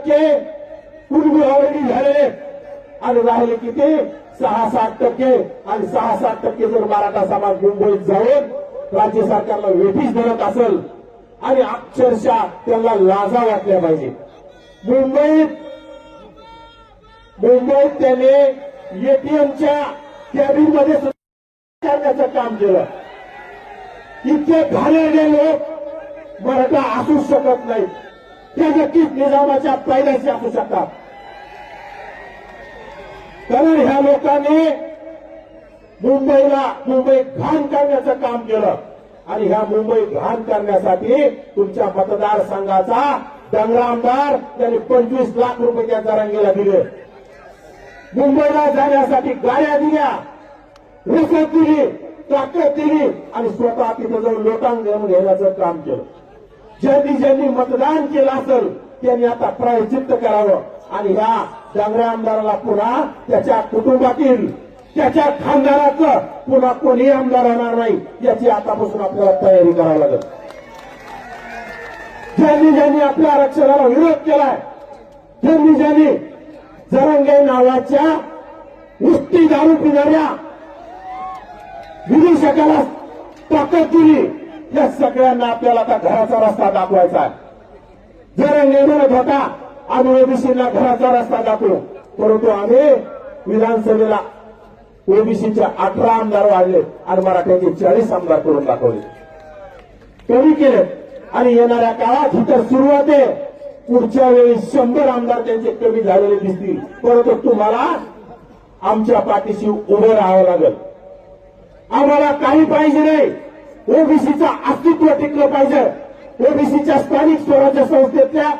टक्के पूर्वी ऑलरेडी आणि राहिले किती? सहा सात टक्के. आणि सहा सात टक्के जर मराठा समाज मुंबईत जाऊन राज्य सरकारला वेठीच धरत असेल आणि अक्षरशः त्यांना लाजा वाटल्या पाहिजे. मुंबईत मुंबईत त्याने एटीएमच्या कॅबिनमध्ये सुद्धा करण्याचं काम केलं. इतके घाले लोक मराठा असूच शकत नाहीत. ते नक्कीच निजामाच्या पैदाशी असू शकतात कारण ह्या लोकांनी मुंबईला मुंबई घाण करण्याचं काम केलं. आणि ह्या मुंबई घाण करण्यासाठी तुमच्या मतदारसंघाचा डंगरा आमदार त्यांनी पंचवीस लाख रुपये त्या जरांगीला दिले. मुंबईला जाण्यासाठी गाड्या दिल्या रिसत दिली ताकद दिली आणि स्वतः तिथं जाऊन लोटांग घेऊन घेण्याचं काम केलं. ज्यांनी ज्यांनी मतदान केलं असेल त्यांनी आता प्रायचित्त करावं. आणि ह्या डांगऱ्या आमदाराला पुन्हा त्याच्या कुटुंबातील त्याच्या खानदाराचं पुन्हा कोणीही आमदार होणार नाही याची आतापासून आपल्याला तयारी करावी लागेल. ज्यांनी ज्यांनी आपल्या आरक्षणाला विरोध केलाय ज्यांनी ज्यांनी जरंगे नावाच्या उष्टी दारू पिणाऱ्या विदेशकाला ताकद दिली या सगळ्यांना आपल्याला आता घराचा रस्ता दाखवायचा आहे. जरंगे म्हणत होता आम्ही ओबीसीला घराचा रस्ता दाखवू. परंतु आम्ही विधानसभेला ओबीसीचे अठरा आमदार वाढले आणि मराठ्याचे चाळीस आमदार करून दाखवले. कमी केले. आणि येणाऱ्या काळात ही तर सुरुवात आहे. पुढच्या वेळी शंभर आमदार त्यांचे कमी झालेले दिसतील. परंतु तुम्हाला आमच्या पाठीशी उभं राहावं लागेल. आम्हाला काही पाहिजे नाही. ओबीसीचं अस्तित्व टिकलं पाहिजे. ओबीसीच्या स्थानिक स्वराज्य संस्थेतल्या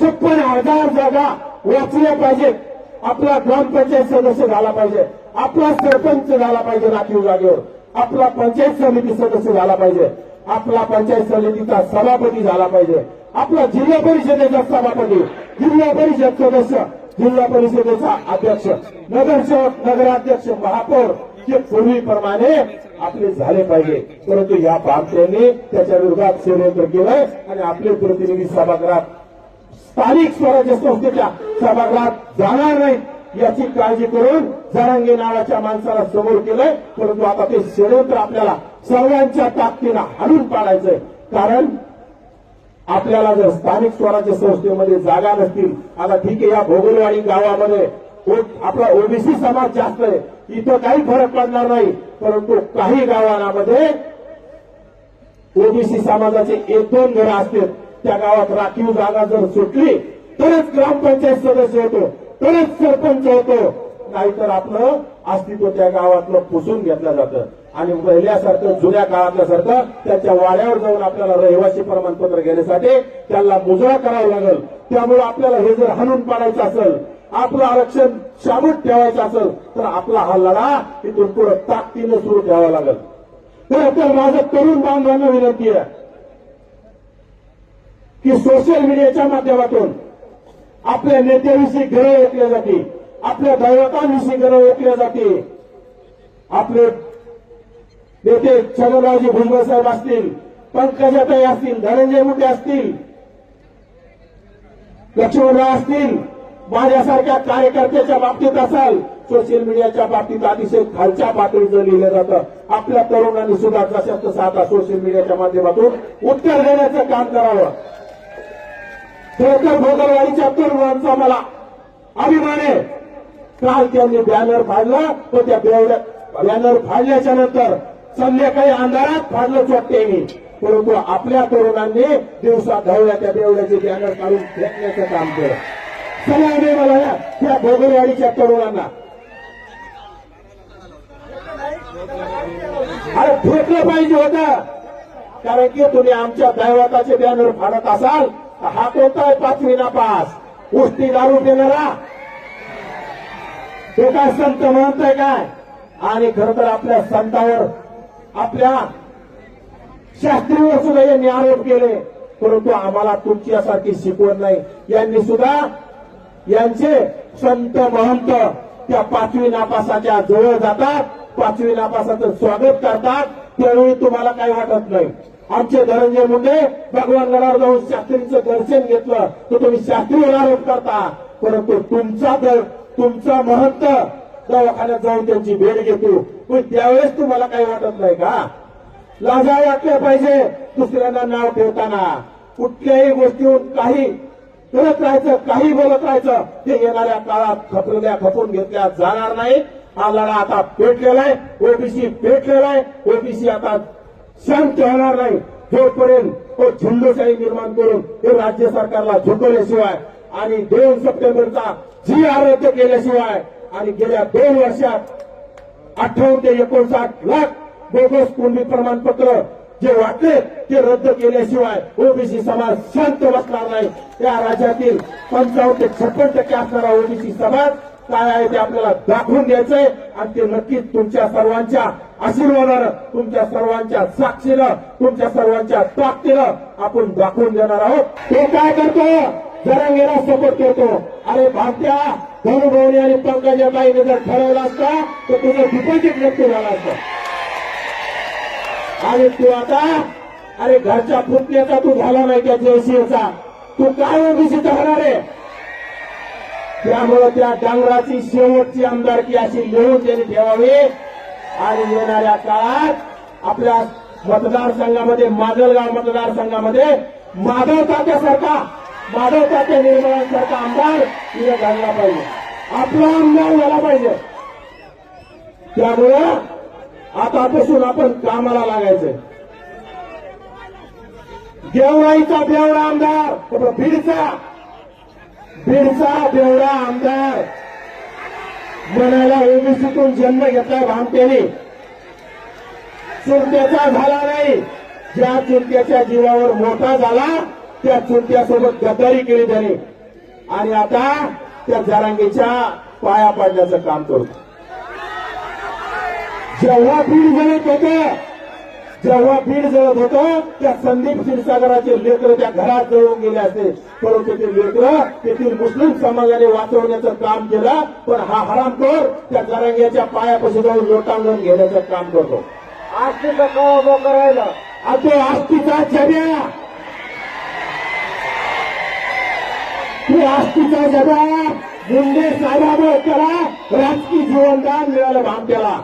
छप्पन हजार जागा वाचल्या पाहिजेत. आपला ग्रामपंचायत सदस्य झाला पाहिजे. आपला सरपंच झाला पाहिजे राखीव जागेवर. आपला पंचायत समिती सदस्य झाला पाहिजे. आपला पंचायत समितीचा सभापती झाला पाहिजे. आपला जिल्हा परिषदेचा सभापती जिल्हा परिषद सदस्य जिल्हा परिषदेचा अध्यक्ष नगरसेवक नगराध्यक्ष महापौर हे पूर्वीप्रमाणे आपले झाले पाहिजे. परंतु या पार्ट्यांनी त्याच्या विरोधात षडयंत्र केलंय आणि आपले प्रतिनिधी सभागृहात स्थानिक स्वराज्य संस्थेच्या सभागृहात जाणार नाही याची काळजी करून जरांगे नावाच्या माणसाला समोर केलंय. परंतु आता ते षडयंत्र आपल्याला सर्वांच्या ताकदीनं हाडून पाडायचंय. कारण आपल्याला जर स्थानिक स्वराज्य संस्थेमध्ये जागा नसतील आता ठीक आहे या भोगलवाडी गावामध्ये आपला ओबीसी समाज जास्त आहे. इथं काही फरक पडणार नाही परंतु काही गावांमध्ये ओबीसी समाजाचे एक दोन घरं असतील. त्या गावात राखीव जागा जर सुटली तरच ग्रामपंचायत सदस्य होतो तरच सरपंच होतो. नाहीतर आपलं अस्तित्व त्या गावातलं पुसून घेतलं जातं. आणि पहिल्यासारखं जुन्या काळातल्यासारखं त्याच्या वाड्यावर जाऊन आपल्याला रहिवासी प्रमाणपत्र घेण्यासाठी त्याला मुजरा करावा लागेल. त्यामुळे आपल्याला हे जर हाणून पाडायचं असेल आपलं आरक्षण शाबूत ठेवायचं असेल तर आपला हा लढा इथून पुढे ताकदीनं सुरू ठेवावा लागेल. तर माझं तरुण बांधवांना विनंती आहे की सोशल मीडियाच्या माध्यमातून आपल्या नेत्याविषयी घरं ऐकल्या जाते आपल्या दैवतांविषयी घरं ऐकल्या जाते. आपले नेते छगनरावजी भुजबळ साहेब असतील पंकजाताई असतील धनंजय मुंडे असतील लक्ष्मणराव असतील माझ्यासारख्या कार्यकर्त्याच्या बाबतीत असाल सोशल मीडियाच्या बाबतीत अतिशय खालच्या पातळीचं लिहिलं जातं. आपल्या तरुणांनी सुद्धा जशा तसं आता सोशल मीडियाच्या माध्यमातून उत्तर देण्याचं काम करावं. खरंतर भोगलवाडीच्या तरुणांचा मला अभिमान आहे. काल त्यांनी बॅनर फाडलं तर त्या बॅनर फाडल्याच्या नंतर संध्याकाळी अंधारात फाडलंच वाटते मी. परंतु आपल्या तरुणांनी दिवसा धावल्या त्या बेवड्याचे बॅनर काढून फेकण्याचं काम केलं. सलामी मला या त्या भोगलवाडीच्या तरुणांना. अरे फेकलं पाहिजे होतं. कारण की तुम्ही आमच्या दैवताचे बॅनर फाडत असाल तर हा कोणता आहे पाचवी नापास उष्टी दारू देणारा तो काय संत म्हणतोय काय? आणि खर तर आपल्या संतावर आपल्या शास्त्रीवर सुद्धा यांनी आरोप केले. परंतु आम्हाला तुमच्यासारखी शिकवण नाही. यांनी सुद्धा यांचे संत महंत त्या पाचवी नापासाच्या जवळ जातात पाचवी नापासाचं स्वागत करतात त्यावेळी तुम्हाला काही वाटत नाही. आमचे धनंजय मुंडे भगवान गडावर जाऊन शास्त्रीचं दर्शन घेतलं तर तुम्ही शास्त्रीवर आरोप करता. परंतु तुमचा दर तुमचा महंत दवाखान्यात जाऊन त्यांची भेट घेतो. पण त्यावेळेस तुम्हाला काही वाटत नाही का? लाजा वाटल्या पाहिजे दुसऱ्यांना नाव ठेवताना. कुठल्याही गोष्टीहून काही करत राहायचं काही बोलत राहायचं ते येणाऱ्या काळात खपलेल्या खपून घेतल्या जाणार नाही हा लढा आता पेटलेला आहे. ओबीसी पेटलेला आहे. ओबीसी आता शांत होणार नाही. जोपर्यंत तो झुंडशाही निर्माण करून हे राज्य सरकारला झुकवल्याशिवाय आणि दोन सप्टेंबरचा जी आर रद्द केल्याशिवाय आणि गेल्या दोन वर्षात अठ्ठावन्न ते एकोणसाठ लाख बोगस कुंडी प्रमाणपत्र जे वाटले ते रद्द केल्याशिवाय ओबीसी समाज शांत बसणार नाही. त्या राज्यातील पंचावन्न ते छप्पन टक्के असणारा ओबीसी समाज काय आहे ते आपल्याला दाखवून द्यायचंय. आणि ते नक्कीच तुमच्या सर्वांच्या आशीर्वादानं तुमच्या सर्वांच्या साक्षीनं तुमच्या सर्वांच्या ताकदीनं आपण दाखवून देणार आहोत. ते काय करतो? जरंगेला सपोर्ट करतो. अरे भारत्या धनुभाऊनी आणि पंकजा जर ठरवलं असतं तर तुझं डिपॉझिट नक्की झालं असतं. आणि तू आता? अरे घरच्या पुतण्याचा तू झाला नाही त्या जयसिंहचा तू काय ओबीसीचा होणार आहे? त्यामुळे त्या डांगराची शेवटची आमदारकी अशी लिहून त्यांनी ठेवावी. आणि येणाऱ्या काळात आपल्या मतदारसंघामध्ये माजलगाव मतदारसंघामध्ये माधव तात्यासारखा माधव तात्या निर्मळांसारखा आमदार तिने घालला पाहिजे. आपला आमदार झाला पाहिजे. त्यामुळं आतापासून आपण कामाला लागायचंय. देवराईचा देवडा आमदार बीडचा. बीडचा देवडा आमदार. म्हणायला ओबीसीतून जन्म घेतला भामटेने. चुरट्याचा झाला नाही. ज्या चुरट्याच्या जीवावर मोठा झाला त्या चुरट्यासोबत गद्दारी केली त्याने. आणि आता त्या जारांगीच्या पाया पाडण्याचं काम करतो. जेव्हा बीड जळत होतं जेव्हा बीड जळत होतं त्या संदीप क्षीरसागराचे लेकर त्या घरात जळून गेले असते परंतु ते लेकर तेथील मुस्लिम समाजाने वाचवण्याचं काम केलं पण हा हरामखोर त्या जरांग्याच्या पायापाशी जाऊन लोटांगण घेण्याचं काम करतो. आजचं कवा उभं करायला. आणि तो आस्तीचा जब्या. तू आस्तीचा जब्या. मुंडे साहेबामुळे त्याला राजकीय जीवनदान मिळालं भामट्याला.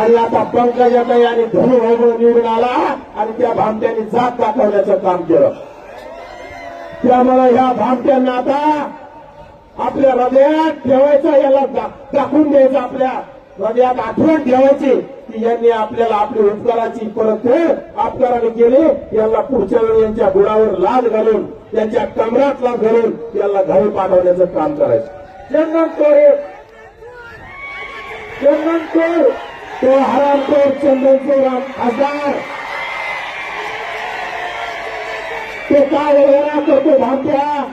आणि आता पंकजाताई आणि धनुभाऊ निवडून आला आणि त्या भामट्यांनी जात दाखवण्याचं काम केलं. त्यामुळे ह्या भामट्यांना आता आपल्या हृदयात ठेवायचं याला दाखवून द्यायचं आपल्या हृदयात आठवण ठेवायची की यांनी आपल्याला आपली उपकाराची परतफेड आपकाराने केली. यांना पुढच्या वेळी यांच्या गुडावर लाद घालून त्यांच्या कमरात लाल घालून यांना घरी पाठवण्याचं काम करायचं. चंदन चोरे तो हरामखोर चंदनचोर खासदार. तो काय वगैरे करतो भामट्या?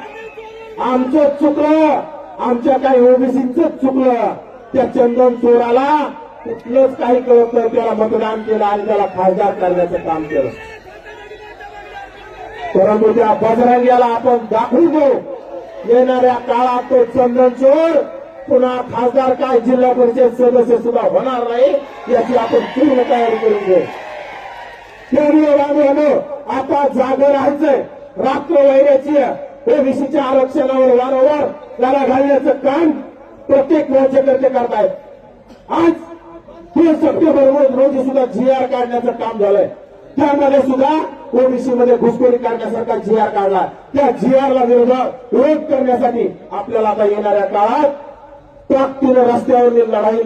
आमचं चुकलं. आमच्या काही ओबीसीच चुकलं. त्या चंदन चोराला कुठलंच काही कळत नाही. त्याला मतदान केलं आणि त्याला खासदार करण्याचं काम केलं. परंतु त्या बजरंग्याला आपण दाखवून देऊ. येणाऱ्या काळात तो चंदन चोर पुन्हा खासदार काय जिल्हा परिषद सदस्य सुद्धा होणार नाही याची आपण पूर्ण तयारी करून घेऊ. बांधवानो आता जाग राहायचंय. रात्र वैराची ओबीसीच्या आरक्षणावर वारंवार त्याला घालण्याचं काम प्रत्येक राज्यकर्ते करतायत. आज तीन सप्टेंबर रोज रोजी सुद्धा जीआर काढण्याचं काम झालंय. त्यामध्ये सुद्धा ओबीसी मध्ये घुसखोरी काढण्यासारखा जीआर काढला. त्या जी ला विरोधात विरोध करण्यासाठी आपल्याला आता येणाऱ्या काळात ताकदीनं रस्त्यावरील लढाई